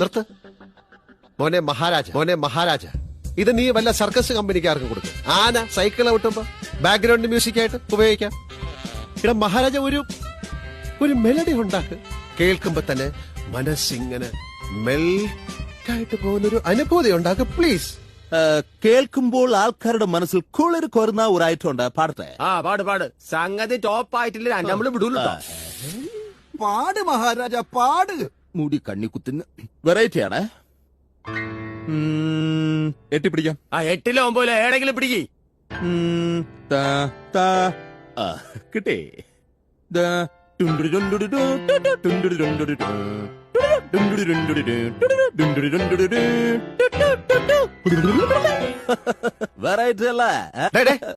നിർത്ത്. മോനെ മഹാരാജ മോനെ മഹാരാജ. ഇത് നീ വല്ല സർക്കസ് കമ്പനിക്കാർക്കും കൊടുക്കും. ആന സൈക്കിൾ ഔട്ടുമ്പോ ബാക്ക്ഗ്രൗണ്ട് മ്യൂസിക് ആയിട്ട് ഉപയോഗിക്കാം. ഇവിടെ മഹാരാജ ഒരു ഒരു മെലഡി ഉണ്ടാക്ക്. കേൾക്കുമ്പോ തന്നെ മനസ്സിങ്ങനെ മെൽറ്റായിട്ട് പോകുന്ന ഒരു അനുഭൂതി ഉണ്ടാക്ക് പ്ലീസ് കേൾക്കുമ്പോൾ ആൾക്കാരുടെ മനസ്സിൽ കുളിർ കൊരുന്ന ഒരു ഐറ്റം ഉണ്ട് പാടത്തെ ആ പാട് പാട്. സംഗതി ടോപ്പ് ആയിട്ടില്ല? നമ്മൾ വിടൂല്ലോ പാട് മഹാരാജ പാട്. മൂടി കണ്ണി കുത്തുന്ന വെറൈറ്റിയാണ് എട്ടി പിടിക്കാം. ആ എട്ടിലോ ഒമ്പതിലോ ഏടെങ്കിലും പിടിക്കി. കിട്ടേ. വെറൈറ്റി അല്ലേ?